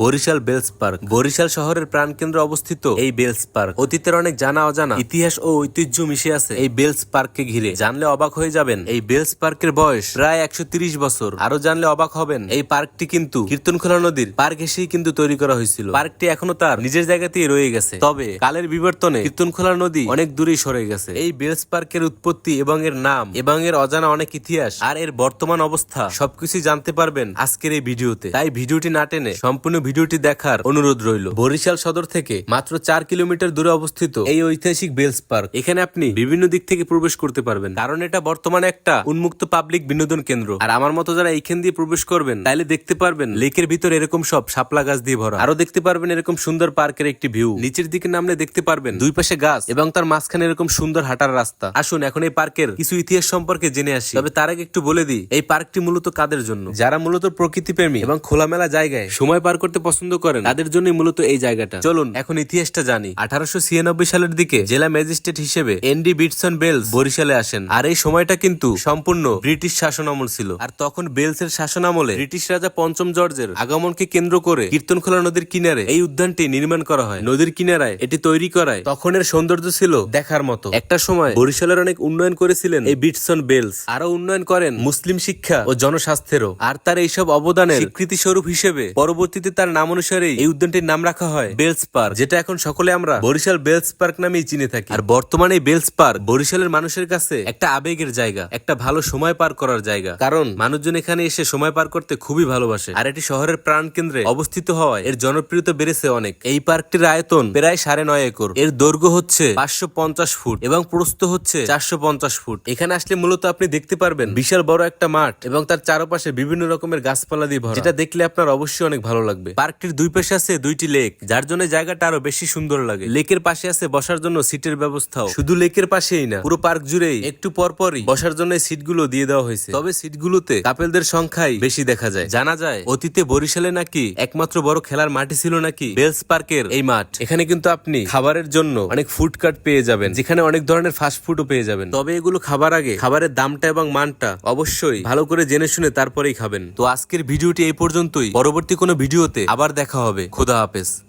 Barishal bells park. Barishal শহরের প্রাণকেন্দ্রে অবস্থিত এই বেলস পার্ক। অতীতের অনেক জানা অজানা ইতিহাস ও ঐতিহ্য মিশে আছে এই বেলস পার্ককে ঘিরে। জানলে অবাক হয়ে যাবেন, এই বেলস পার্কের বয়স প্রায় একশো বছর। আরও জানলে অবাক হবেন, এই পার্কটি কিন্তু কীর্তনখোলা নদীর পার্ক এসেই কিন্তু তৈরি করা হয়েছিল। পার্কটি এখনও তার নিজের জায়গাতেই রয়ে গেছে। তবে কালের বিবর্তনে কীর্তনখোলা নদী অনেক দূরেই সরে গেছে। এই বেলস পার্কের উৎপত্তি এবং এর নাম এবং এর অজানা অনেক ইতিহাস আর এর বর্তমান অবস্থা সবকিছু জানতে পারবেন আজকের এই ভিডিওতে। তাই ভিডিওটি না টেনে সম্পূর্ণ ভিডিওটি দেখার অনুরোধ রইল। বরিশাল সদর থেকে মাত্র চার কিলোমিটার দূরে অবস্থিত এই ঐতিহাসিক বেলস পার্ক। এখানে আপনি বিভিন্ন দিক থেকে প্রবেশ করতে পারবেন। কারণ এটা বর্তমানে একটা উন্মুক্ত পাবলিক বিনোদন কেন্দ্র। আর আমার মতো যারা এইখান দিয়ে প্রবেশ করবেন, তাইলে দেখতে পারবেন লেকের ভিতর এরকম সব শাপলা গাছ দিয়ে ভরা। আরও দেখতে পারবেন এরকম সুন্দর পার্কের একটি ভিউ। নিচের দিকে নামলে দেখতে পারবেন দুই পাশে গাছ এবং তার মাঝখানে এরকম সুন্দর হাঁটার রাস্তা। আসুন, এখন এই পার্কের কিছু ইতিহাস সম্পর্কে জেনে আসি। তবে তার আগে একটু বলে দিই, এই পার্কটি মূলত কাদের জন্য? যারা মূলত প্রকৃতি প্রেমী এবং খোলামেলা জায়গায় সময় পার করতে পছন্দ করেন। তাদের জন্যই মূলত এই জায়গাটা। চলুন, এখন ইতিহাসটা জানি। আঠারোশো সালের দিকে জেলা ম্যাজিস্ট্রেট হিসেবে এনডি বিটসন বেলস বরিশালে আসেন। আর এই সময়টা কিন্তু সম্পূর্ণ ব্রিটিশ শাসন আমল ছিল। আর তখন বেলস এর শাসন আমলে ব্রিটিশ রাজা পঞ্চম জর্জের আগমনকে কেন্দ্র করে কীর্তনখোলা নদীর কিনারে এই উদ্যানটি নির্মাণ করা হয়। নদীর কিনারায় এটি তৈরি করায়। তখনের সৌন্দর্য ছিল দেখার মতো। একটা সময় বরিশালের অনেক উন্নয়ন করেছিলেন এই বিটসন বেলস। আরও উন্নয়ন করেন মুসলিম শিক্ষা ও জনস্বাস্থ্যেরও। আর তার এইসব অবদানের স্বীকৃতি স্বরূপ হিসেবে পরবর্তীতে তার নাম অনুসারেই এই উদ্যানটির নাম রাখা হয় বেলস পার্ক, যেটা এখন সকলে আমরা বরিশাল বেলস পার্ক নামেই চিনে থাকি। আর বর্তমানে বেলস পার্ক বরিশালের মানুষের কাছে একটা আবেগের জায়গা, একটা ভালো সময় পার করার জায়গা। কারণ মানুষজন এখানে এসে সময় পার করতে খুবই ভালোবাসে। আর এটি শহরের প্রাণ কেন্দ্রে অবস্থিত হওয়ায় এর জনপ্রিয়তা বেড়েছে অনেক। এই পার্কটির আয়তন প্রায় সাড়ে নয় একর। এর দৈর্ঘ্য হচ্ছে পাঁচশো পঞ্চাশ ফুট এবং প্রস্থ হচ্ছে চারশো পঞ্চাশ ফুট। এখানে আসলে মূলত আপনি দেখতে পারবেন বিশাল বড় একটা মাঠ এবং তার চারপাশে বিভিন্ন রকমের গাছপালা দিয়ে ভরা, যেটা দেখলে আপনার অবশ্যই অনেক ভালো লাগবে। পার্কটির দুই পাশে আছে দুইটি লেক, যার জন্য জায়গাটা আরও বেশি সুন্দর লাগে। লেকের পাশে আছে বসার জন্য সিটের ব্যবস্থাও। শুধু লেকের পাশেই না, পুরো পার্ক জুড়েই একটু পর পরই বসার জন্য সিটগুলো দিয়ে দেওয়া হয়েছে। তবে সিটগুলোতে কাপেলদের সংখ্যাই বেশি দেখা যায়। জানা যায়, অতীতে বরিশালে নাকি একমাত্র বড় খেলার মাঠই ছিল নাকি বেলস পার্কের এই মাঠ। এখানে কিন্তু আপনি খাবারের জন্য অনেক ফুড কার্ট পেয়ে যাবেন, যেখানে অনেক ধরনের ফাস্ট ফুডও পেয়ে যাবেন। তবে এগুলো খাবার আগে, খাবারের দামটা এবং মানটা অবশ্যই ভালো করে জেনে শুনে তারপরেই খাবেন। তো আজকের ভিডিওটি এই পর্যন্তই। পরবর্তী কোনো ভিডিওতে আবার দেখা হবে। খুদা হাফেজ।